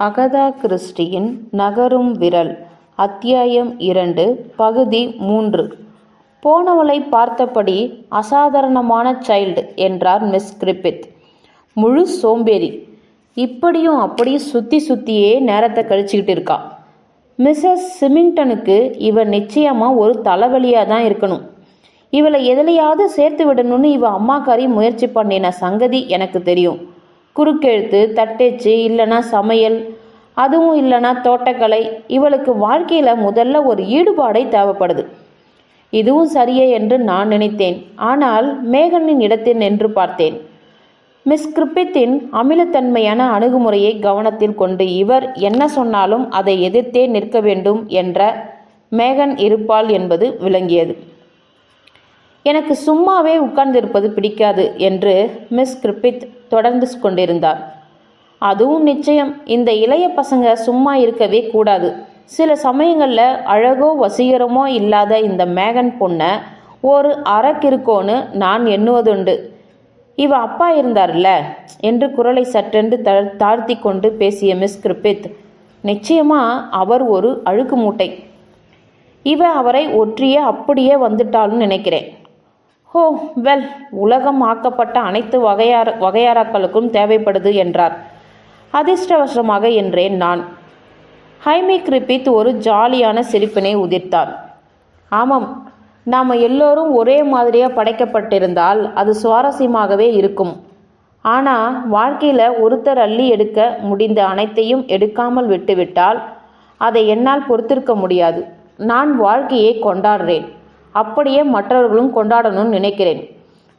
Agatha கிறிஸ்டியின் நகரும் விரல் அத்தியாயம் இரண்டு பகுதி மூன்று. போனவளை பார்த்தபடி அசாதாரணமான சைல்டு என்றார் மிஸ் கிரிப்பித். முழு சோம்பேறி. இப்படியும் அப்படியும் சுற்றி சுற்றியே நேரத்தை கழிச்சுக்கிட்டு இருக்கா. மிஸ்ஸஸ் சிமிங்டனுக்கு இவன் நிச்சயமாக ஒரு தலைவலியாக தான் இருக்கணும். இவளை எதுலையாவது சேர்த்து விடணும்னு இவ அம்மாக்காரி முயற்சி பண்ணின சங்கதி எனக்கு தெரியும். குறுக்கெழுத்து தட்டச்சு இல்லைன்னா சமையல் அதுவும் இல்லைன்னா தோட்டக்கலை இவளுக்கு வாழ்க்கையில் முதல்ல ஒரு ஈடுபாடை தேவைப்படுது. இதுவும் சரியே என்று நான் நினைத்தேன். ஆனால் மேகனின் இடத்தில் நின்று பார்த்தேன். மிஸ் கிரிப்பித்தின் அமிலத்தன்மையான அணுகுமுறையை கவனத்தில் கொண்டு இவர் என்ன சொன்னாலும் அதை எதிர்த்தே நிற்க வேண்டும் என்ற மேகன் இருப்பாள் என்பது விளங்கியது. எனக்கு சும்மாவே உட்கார்ந்திருப்பது பிடிக்காது என்று மிஸ் கிரிப்பித் தொடர்ந்து கொண்டிருந்தார். அதுவும் நிச்சயம். இந்த இளைய பசங்க சும்மா இருக்கவே கூடாது. சில சமயங்களில் அழகோ வசீகரமோ இல்லாத இந்த மேகன் பொண்ணை ஒரு அறக்கிருக்கோன்னு நான் எண்ணுவதுண்டு. இவ அப்பா இருந்தார்ல என்று குரலை சற்றென்று த தாழ்த்தி கொண்டு பேசிய மிஸ் கிரிப்பித் நிச்சயமா அவர் ஒரு அழுக்கு மூட்டை. இவ அவரை ஒற்றியே அப்படியே வந்துட்டாலும் நினைக்கிறேன். ஓ வெல் உலகம் ஆக்கப்பட்ட அனைத்து வகையார வகையாராக்களுக்கும் தேவைப்படுது என்றார். அதிர்ஷ்டவசமாக என்றேன் நான். ஹைமி கிரிப்பித் ஒரு ஜாலியான சிரிப்பினை உதிர்த்தார். ஆமாம் நாம் எல்லோரும் ஒரே மாதிரியாக படைக்கப்பட்டிருந்தால் அது சுவாரஸ்யமாகவே இருக்கும். ஆனால் வாழ்க்கையில் ஒருத்தர் அள்ளி எடுக்க முடிந்த அனைத்தையும் எடுக்காமல் விட்டுவிட்டால் அதை என்னால் பொறுத்திருக்க முடியாது. நான் வாழ்க்கையை கொண்டாடுறேன். அப்படியே மற்றவர்களும் கொண்டாடணும்னு நினைக்கிறேன்.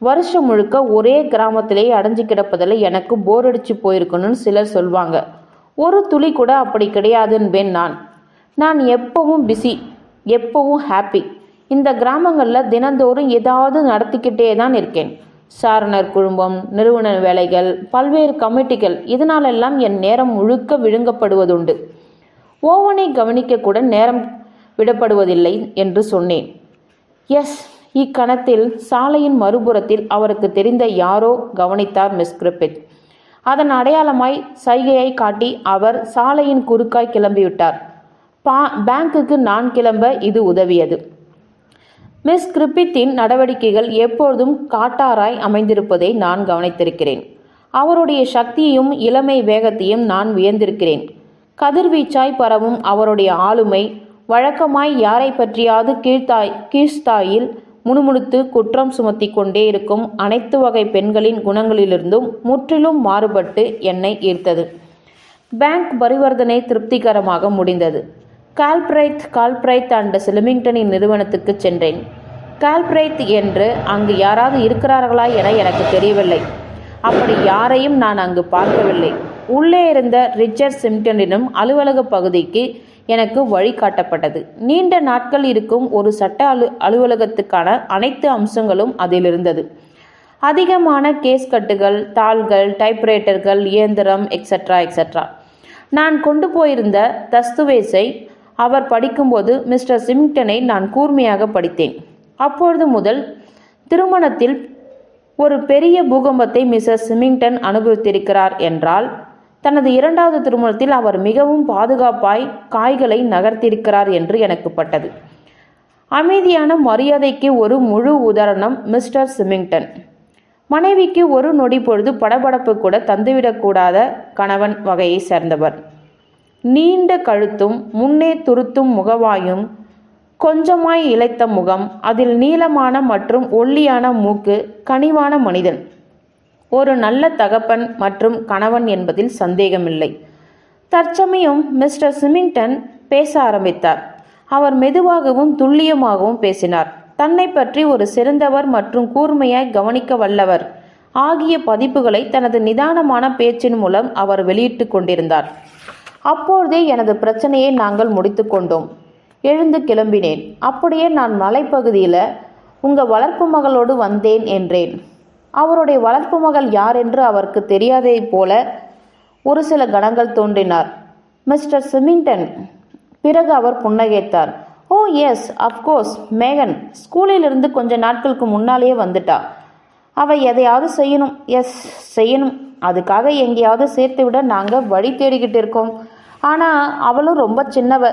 வருஷம் முழுக்க ஒரே கிராமத்திலே அடைஞ்சு கிடப்பதில் எனக்கு போர் அடிச்சு போயிருக்கணும்னு சிலர் சொல்வாங்க. ஒரு துளி கூட அப்படி கிடையாதுன்பேன் நான். நான் எப்பவும் பிஸி எப்பவும் ஹாப்பி இந்த கிராமங்களில் தினந்தோறும் ஏதாவது நடத்திக்கிட்டே தான் இருக்கேன். சாரணர் குழுமம் நிறுவன வேலைகள் பல்வேறு கமிட்டிகள் இதனாலெல்லாம் என் நேரம் முழுக்க விழுங்கப்படுவதுண்டு. ஓவனை கவனிக்க கூட நேரம் விடப்படுவதில்லை என்று சொன்னேன். எஸ் இக்கணத்தில் சாலையின் மறுபுறத்தில் அவருக்கு தெரிந்த யாரோ கவனித்தார் மிஸ் கிரிப்பித் அதன் அடையாளமாய் சைகையை காட்டி அவர் சாலையின் குறுக்காய் கிளம்பிவிட்டார். பா பேங்குக்கு நான் கிளம்ப இது உதவியது. மிஸ் கிரிப்பித்தின் நடவடிக்கைகள் எப்பொழுதும் காட்டாராய் அமைந்திருப்பதை நான் கவனித்திருக்கிறேன். அவருடைய சக்தியையும் இளமை வேகத்தையும் நான் வியந்திருக்கிறேன். கதிர்வீச்சாய் பரவும் அவருடைய ஆளுமை வழக்கமாய் யாரை பற்றியாவது கீழ்த்தாய் கீழ்ஸ்தாயில் முணுமுணுத்து குற்றம் சுமத்தி கொண்டே இருக்கும் அனைத்து வகை பெண்களின் குணங்களிலிருந்தும் முற்றிலும் மாறுபட்டு என்னை ஈர்த்தது. பேங்க் பரிவர்த்தனை திருப்திகரமாக முடிந்தது. கால்பிரைத் கால்பிரைத் அண்ட் சிலிமிங்டனின் நிறுவனத்துக்கு சென்றேன். கால்பிரைத் என்று அங்கு யாராவது இருக்கிறார்களா என எனக்கு தெரியவில்லை. அப்படி யாரையும் நான் அங்கு பார்க்கவில்லை. உள்ளே இருந்த ரிச்சர்ட் சிம்டனிடம் அலுவலக பகுதிக்கு எனக்கு வழிகாட்டப்பட்டது. நீண்ட நாட்கள் இருக்கும் ஒரு சட்ட அலு அலுவலகத்துக்கான அனைத்து அம்சங்களும் அதில் இருந்தது அதிகமான கேஸ் கட்டுகள் தாள்கள் டைப்ரைட்டர்கள் இயந்திரம் எக்ஸட்ரா எக்ஸட்ரா நான் கொண்டு போயிருந்த தஸ்துவேஸை அவர் படிக்கும்போது மிஸ்டர் சிமிங்டனை நான் கூர்மையாக படித்தேன். அப்பொழுது முதல் திருமணத்தில் ஒரு பெரிய பூகம்பத்தை மிஸ்ஸஸ் சிமிங்டன் அனுபவித்திருக்கிறார் என்றால் தனது இரண்டாவது திருமணத்தில் அவர் மிகவும் பாதுகாப்பாய் காய்களை நகர்த்தியிருக்கிறார் என்று எனக்கு பட்டது அமைதியான மரியாதைக்கு ஒரு முழு உதாரணம் மிஸ்டர் சிமிங்டன். மனைவிக்கு ஒரு நொடி பொழுது படபடப்பு கூட தந்துவிடக்கூடாத கணவன் வகையை சேர்ந்தவர். நீண்ட கழுத்தும் முன்னே துருத்தும் முகவாயும் கொஞ்சமாய் இழைத்த முகம் அதில் நீளமான மற்றும் ஒல்லியான மூக்கு கனிவான மனிதன். ஒரு நல்ல தகப்பன் மற்றும் கணவன் என்பதில் சந்தேகமில்லை. தற்சமயம் மிஸ்டர் சிமிங்டன் பேச ஆரம்பித்தார். அவர் மெதுவாகவும் துல்லியமாகவும் பேசினார். தன்னை பற்றி ஒரு சிறந்தவர் மற்றும் கூர்மையாய் கவனிக்க வல்லவர் ஆகிய பதிப்புகளை தனது நிதானமான பேச்சின் மூலம் அவர் வெளியிட்டு கொண்டிருந்தார். அப்பொழுதே எனது பிரச்சனையை நாங்கள் முடித்து கொண்டோம். எழுந்து கிளம்பினேன். அப்படியே நான் மலைப்பகுதியில் உங்கள் வளர்ப்பு மகளோடு வந்தேன் என்றேன். அவருடைய வளர்ப்பு மகள் யார் என்று அவருக்கு தெரியாதை போல ஒரு சில கணங்கள் தோன்றினார். மிஸ்டர் சிமிங்டன் பிறகு அவர் புன்னகைத்தார். ஓ எஸ் அஃப்கோர்ஸ் மேகன் ஸ்கூலிலிருந்து கொஞ்ச நாட்களுக்கு முன்னாலேயே வந்துட்டா. அவள் எதையாவது செய்யணும். எஸ் செய்யணும். அதுக்காக எங்கேயாவது சேர்த்து விட நாங்கள் வழி தேடிக்கிட்டு இருக்கோம். ஆனால் அவளும் ரொம்ப சின்னவ.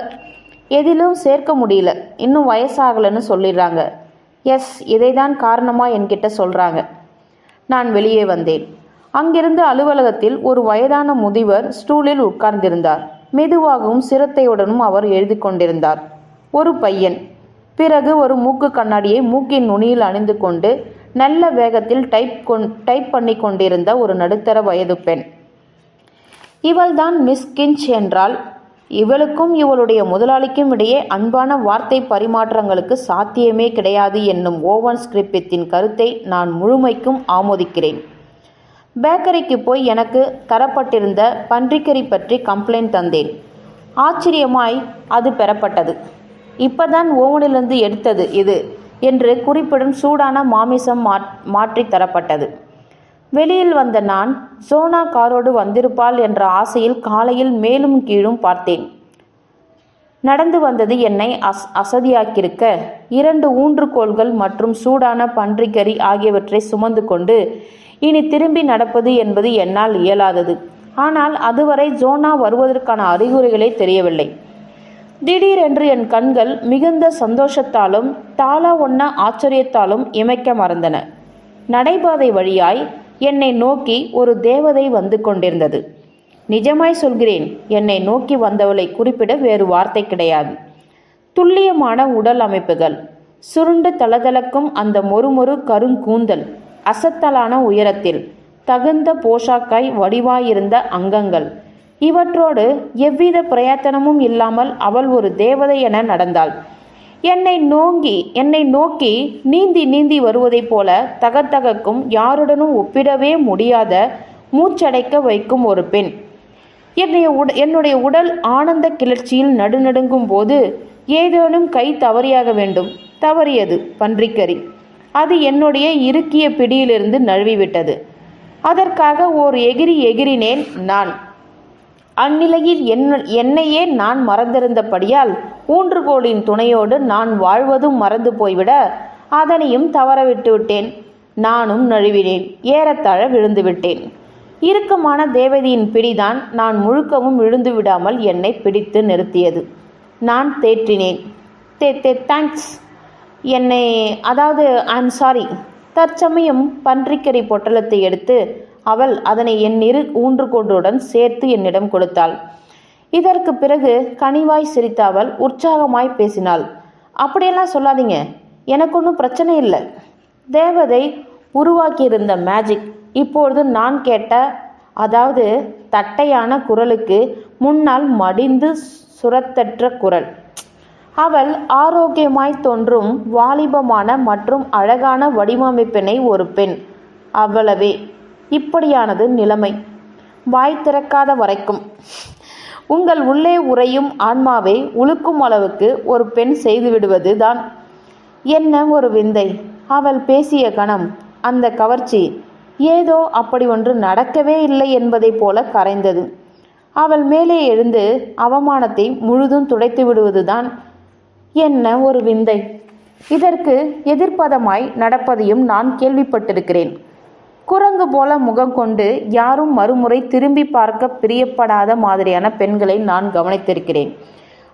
எதிலும் சேர்க்க முடியல. இன்னும் வயசாகலைன்னு சொல்லிடுறாங்க. எஸ் இதை தான் காரணமாக என்கிட்ட சொல்கிறாங்க நான் வெளியே வந்தேன். அங்கிருந்து அலுவலகத்தில் ஒரு வயதான முதிவர் ஸ்டூலில் உட்கார்ந்திருந்தார். மெதுவாகவும் சிரத்தையுடனும் அவர் எழுதி கொண்டிருந்தார். ஒரு பையன். பிறகு ஒரு மூக்கு கண்ணாடியை மூக்கின் நுனியில் அணிந்து கொண்டு நல்ல வேகத்தில் டைப் கொண் டைப் பண்ணி கொண்டிருந்த ஒரு நடுத்தர வயது பெண். இவள்தான் மிஸ் கிஞ்ச் என்றால் இவளுக்கும் இவளுடைய முதலாளிக்கும் இடையே அன்பான வார்த்தை பரிமாற்றங்களுக்கு சாத்தியமே கிடையாது என்னும் ஓவன் ஸ்கிரிப்பித்தின் கருத்தை நான் முழுமைக்கும் ஆமோதிக்கிறேன். பேக்கரிக்கு போய் எனக்கு தரப்பட்டிருந்த பன்றிக்கறி பற்றி கம்ப்ளைண்ட் தந்தேன். ஆச்சரியமாய் அது பெறப்பட்டது. இப்பதான் ஓவனிலிருந்து எடுத்தது இது என்று குறிப்பிடும் சூடான மாமிசம் மாற் மாற்றி தரப்பட்டது வெளியில் வந்த நான் சோனா காரோடு வந்திருப்பாள் என்ற ஆசையில் காலையில் மேலும் கீழும் பார்த்தேன். நடந்து வந்தது என்னை அஸ் அசதியாக்கியிருக்க. இரண்டு ஊன்றுகோள்கள் மற்றும் சூடான பன்றிக்கறி ஆகியவற்றை சுமந்து கொண்டு இனி திரும்பி நடப்பது என்பது என்னால் இயலாதது. ஆனால் அதுவரை ஜோனா வருவதற்கான அறிகுறிகளே தெரியவில்லை. திடீரென்று என் கண்கள் மிகுந்த சந்தோஷத்தாலும் தாளா ஒன்ன ஆச்சரியத்தாலும் இமைக்க மறந்தன. நடைபாதை வழியாய் என்னை நோக்கி ஒரு தேவதை வந்து கொண்டிருந்தது. நிஜமாய் சொல்கிறேன் என்னை நோக்கி வந்தவளை குறிப்பிட வேறு வார்த்தை கிடையாது. துல்லியமான உடல் அமைப்புகள் சுருண்டு தளதளக்கும் அந்த மொறுமொறு கருங்கூந்தல் அசத்தலான உயரத்தில் தகுந்த போஷாக்காய் வடிவாயிருந்த அங்கங்கள் இவற்றோடு எவ்வித பிரயத்தனமும் இல்லாமல் அவள் ஒரு தேவதை என நடந்தாள். என்னை நோங்கி என்னை நோக்கி நீந்தி நீந்தி வருவதைப் போல தகத்தகக்கும் யாருடனும் ஒப்பிடவே முடியாத மூச்சடைக்க வைக்கும் ஒரு பெண். என்னுடைய உட என்னுடைய உடல் ஆனந்த கிளர்ச்சியில் நடுநடுங்கும் போது ஏதேனும் கை தவறியாக வேண்டும். தவறியது பன்றிக்கறி. அது என்னுடைய இறுக்கிய பிடியிலிருந்து நழுவிவிட்டது. அதற்காக ஓர் எகிரி எகிரினேன் நான். அந்நிலையில் என்ன என்னையே நான் மறந்திருந்தபடியால் ஊன்றுகோலின் துணையோடு நான் வாழ்வதும் மறந்து போய்விட அதனையும் தவறவிட்டு விட்டேன். நானும் நழுவினேன். ஏறத்தாழ விழுந்து விட்டேன் இறுக்கமான தேவதையின் பிடிதான் நான் முழுக்கவும் விழுந்து விடாமல் என்னை பிடித்து நிறுத்தியது. நான் தேற்றினேன். தே தே தேங்க்ஸ் என்னை அதாவது ஐம் சாரி தற்சமயம் பன்றிக்கறி பொட்டலத்தை எடுத்து அவள் அதனை என் இரு ஊன்றுகோண்டுடன் சேர்த்து என்னிடம் கொடுத்தாள். இதற்கு பிறகு கனிவாய் சிரித்த அவள் உற்சாகமாய் பேசினாள். அப்படியெல்லாம் சொல்லாதீங்க. எனக்கு ஒன்றும் பிரச்சனை இல்லை. தேவதை உருவாக்கியிருந்த மேஜிக் இப்பொழுது நான் கேட்ட அதாவது தட்டையான குரலுக்கு முன்னால் மடிந்து சுரத்தற்ற குரல். அவள் ஆரோக்கியமாய் தோன்றும் வாலிபமான மற்றும் அழகான வடிவமைப்பினை ஒரு பெண். அவ்வளவே. இப்படியானது நிலைமை. வாய் திறக்காத வரைக்கும். உங்கள் உள்ளே உறையும் ஆன்மாவை உழுக்கும் அளவுக்கு ஒரு பெண் செய்துவிடுவது தான் என்ன ஒரு விந்தை. அவள் பேசிய கணம் அந்த கவர்ச்சி ஏதோ அப்படி ஒன்று நடக்கவே இல்லை என்பதைப் போல கரைந்தது. அவள் மேலே எழுந்து அவமானத்தை முழுதும் துடைத்து விடுவதுதான். என்ன ஒரு விந்தை. இதற்கு எதிர்ப்பதமாய் நடப்பதையும் நான் கேள்விப்பட்டிருக்கிறேன். குரங்கு போல முகம் கொண்டு யாரும் மறுமுறை திரும்பி பார்க்க பிரியப்படாத மாதிரியான பெண்களை நான் கவனித்திருக்கிறேன்.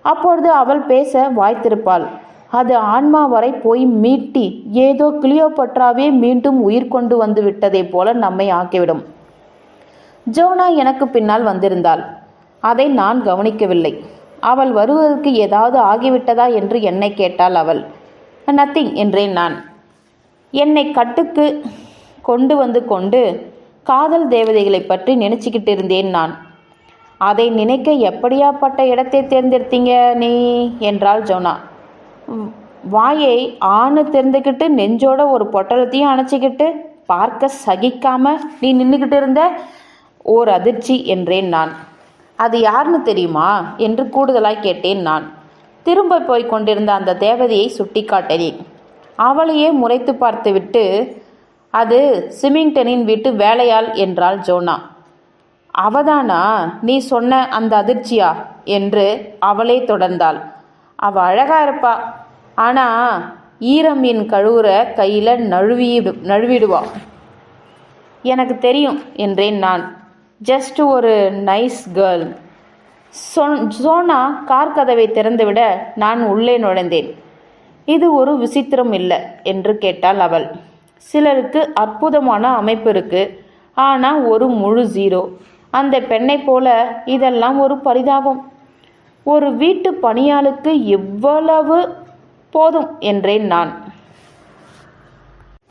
அப்பொழுது அவள் பேச வாய்த்திருப்பாள். அது ஆன்மா வரை போய் மீட்டி ஏதோ கிளியோபட்ராவே மீண்டும் உயிர் கொண்டு வந்து விட்டதைப் போல நம்மை ஆக்கிவிடும். ஜோனா எனக்கு பின்னால் வந்திருந்தாள். அதை நான் கவனிக்கவில்லை. அவள் வருவதற்கு ஏதாவது ஆகிவிட்டதா என்று என்னை கேட்டாள் அவள். நத்திங் என்றேன் நான். என்னை கட்டுக்கு கொண்டு வந்து கொண்டு காதல் தேவதைகளை பற்றி நினச்சிக்கிட்டு இருந்தேன் நான். அதை நினைக்க எப்படியாப்பட்ட இடத்தை தேர்ந்தெடுத்தீங்க நீ? என்றாள் ஜோனா. வாயை ஆணு தெரிந்துக்கிட்டு நெஞ்சோட ஒரு பொட்டலத்தையும் அணைச்சிக்கிட்டு பார்க்க சகிக்காம நீ நின்றுக்கிட்டு இருந்த ஓர் அதிர்ச்சி என்றேன் நான். அது யாருன்னு தெரியுமா? என்று கூடுதலாய் கேட்டேன் நான். திரும்ப போய் கொண்டிருந்த அந்த தேவதையை சுட்டி காட்டினேன் அவளையே முறைத்து பார்த்துவிட்டு அது சிமிங்டனின் வீட்டு வேலையாள் என்றாள் ஜோனா. அவதானா நீ சொன்ன அந்த அதிர்ச்சியா? என்று அவளே தொடர்ந்தாள். அவ அழகா இருப்பா. ஆனா ஈரம் மீன் கழுவுற கையில நழுவி நழுவிடுவா. எனக்கு தெரியும் என்றேன் நான். ஜஸ்ட் ஒரு நைஸ் கேர்ள் சொன் சோனா கார் கதவை திறந்துவிட நான் உள்ளே நுழைந்தேன். இது ஒரு விசித்திரம் இல்லை என்று கேட்டாள் அவள். சிலருக்கு அற்புதமான அமைப்பு இருக்கு. ஆனால் ஒரு முழு ஜீரோ அந்த பெண்ணை போல இதெல்லாம் ஒரு பரிதாபம். ஒரு வீட்டு பணியாளுக்கு எவ்வளவு போதும் என்றேன் நான்.